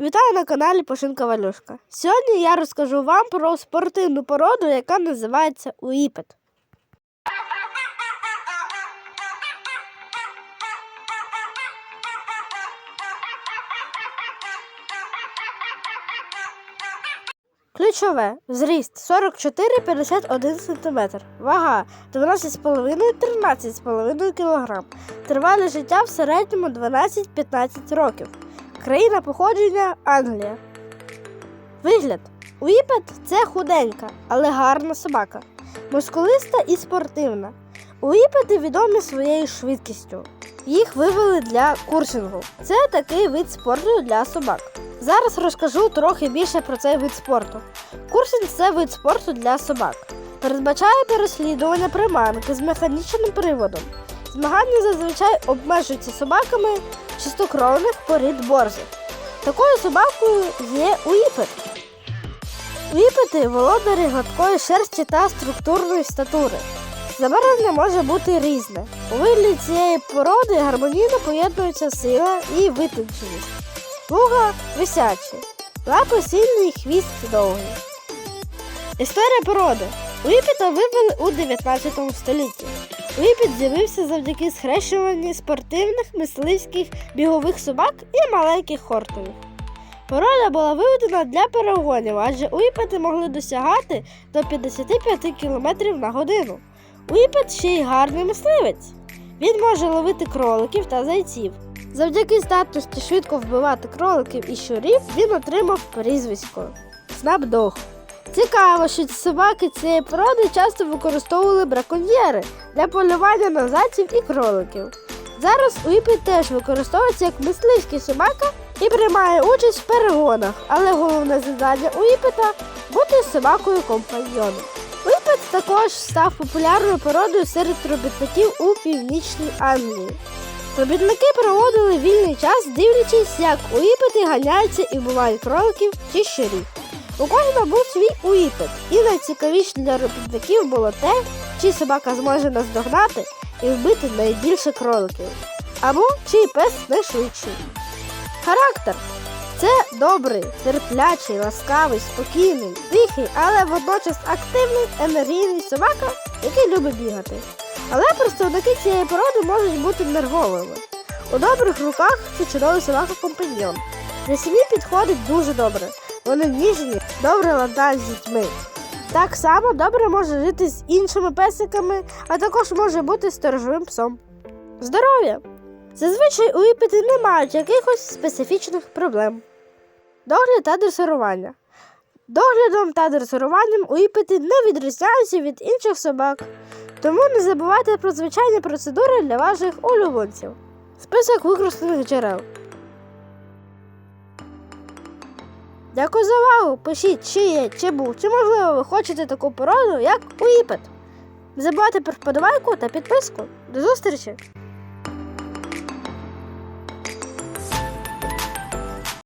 Вітаю на каналі Пошинка Валюшка. Сьогодні я розкажу вам про спортивну породу, яка називається Уїпет. Ключове зріст 44-51 см, вага 12,5-13,5 кг, тривале життя в середньому 12-15 років. Країна походження Англія. Вигляд. Уіпет це худенька, але гарна собака. Мускулиста і спортивна. Уіпети відомі своєю швидкістю. Їх вивели для курсингу. Це такий вид спорту для собак. Зараз розкажу трохи більше про цей вид спорту. Курсинг це вид спорту для собак. Передбачає переслідування приманки з механічним приводом. Змагання зазвичай обмежуються собаками чистокровних порід борзих. Такою собакою є уїпет. Уїпети володарі гладкої шерсті та структурної статури. Забарвлення може бути різне. У вигляді цієї породи гармонійно поєднуються сила і витонченість. Луга висячі, лапи сильні хвіст довгий. Історія породи. Уїпета вивели у 19 столітті. Уїпет з'явився завдяки схрещуванню спортивних, мисливських, бігових собак і маленьких хортових. Порода була виведена для перегонів, адже уїпети могли досягати до 55 км на годину. Уїпет ще й гарний мисливець. Він може ловити кроликів та зайців. Завдяки здатності швидко вбивати кроликів і щурів він отримав прізвисько Снапдог. Цікаво, що собаки цієї породи часто використовували браконьєри для полювання на зайців і кроликів. Зараз Уіпет теж використовується як мисливський собака і приймає участь в перегонах, але головне завдання Уіпета бути собакою компаньйоном. Уіпет також став популярною породою серед робітників у північній Англії. Робітники проводили вільний час, дивлячись, як уїпети ганяються і вбивають кроликів чи щурів. У кожного був свій уїпет, і найцікавіше для робітників було те, чи собака зможе наздогнати і вбити найбільше кроликів, або чий пес найшвидший. Характер це добрий, терплячий, ласкавий, спокійний, тихий, але водночас активний, енергійний собака, який любить бігати. Але представники цієї породи можуть бути нервовими. У добрих руках це чудовий собака компаньйон. Для сім'ї підходить дуже добре. Вони ніжні, добре ладають з дітьми. Так само добре може жити з іншими песиками, а також може бути сторожовим псом. Здоров'я! Зазвичай уїпити не мають якихось специфічних проблем. Догляд та дресирування. Доглядом та дресируванням уїпити не відрізняються від інших собак. Тому не забувайте про звичайні процедури для ваших улюбленців. Список використаних джерел. Дякую за увагу. Пишіть, чи є, чи був, чи можливо ви хочете таку породу, як уїпет. Не забувайте про вподобайку та підписку. До зустрічі!